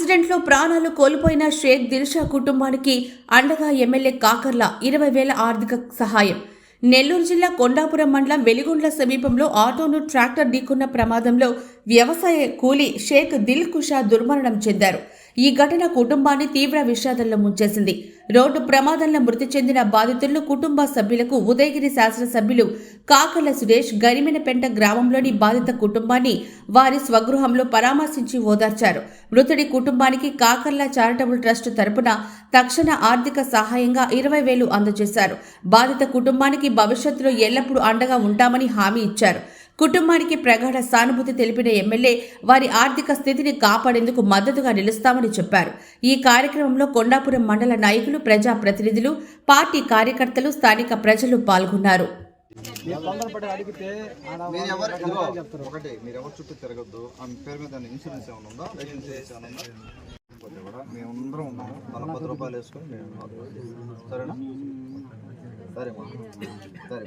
యాక్సిడెంట్లో ప్రాణాలు కోల్పోయిన షేక్ దిల్షా కుటుంబానికి అండగా ఎమ్మెల్యే కాకర్ల ఇరవై వేల ఆర్థిక సహాయం. నెల్లూరు జిల్లా కొండాపురం మండలం వెలిగొండ్ల సమీపంలో ఆటోను ట్రాక్టర్ ఢీకున్న ప్రమాదంలో వ్యవసాయ కూలీ షేక్ దిల్ కుషా దుర్మరణం చెందారు. ఈ ఘటన కుటుంబాన్ని తీవ్ర విషాదంలో ముంచేసింది. రోడ్డు ప్రమాదంలో మృతి చెందిన బాధితులను కుటుంబ సభ్యులకు ఉదయగిరి శాసనసభ్యులు కాకర్ల సురేష్ గరిమెనపెంట గ్రామంలోని బాధిత కుటుంబాన్ని వారి స్వగృహంలో పరామర్శించి ఓదార్చారు. మృతుడి కుటుంబానికి కాకర్ల చారిటబుల్ ట్రస్ట్ తరపున తక్షణ ఆర్థిక సహాయంగా ఇరవై వేలు అందజేశారు. బాధిత కుటుంబానికి భవిష్యత్తులో ఎల్లప్పుడూ అండగా ఉంటామని హామీ ఇచ్చారు. కుటుంబానికి ప్రగాఢ సానుభూతి తెలిపిన ఎమ్మెల్యే వారి ఆర్థిక స్థితిని కాపాడేందుకు మద్దతుగా నిలుస్తామని చెప్పారు. ఈ కార్యక్రమంలో కొండాపురం మండల నాయకులు ప్రజా ప్రతినిధులు పార్టీ కార్యకర్తలు స్థానిక ప్రజలు పాల్గొన్నారు. తొందరపడి అడిగితే చెప్తారు ఒకటి మీరు చుట్టూ తిరగద్దు ఆమె పేరు మీద ఇన్సూరెన్స్ ఏమైనా ఉందా లైఫ్ ఇన్సూరెన్స్ ఏమైనా ఉందా కూడా మేమందరం ఉన్నాము మన పది రూపాయలు వేసుకొని మేము సరేనా సరేమ్మా సరే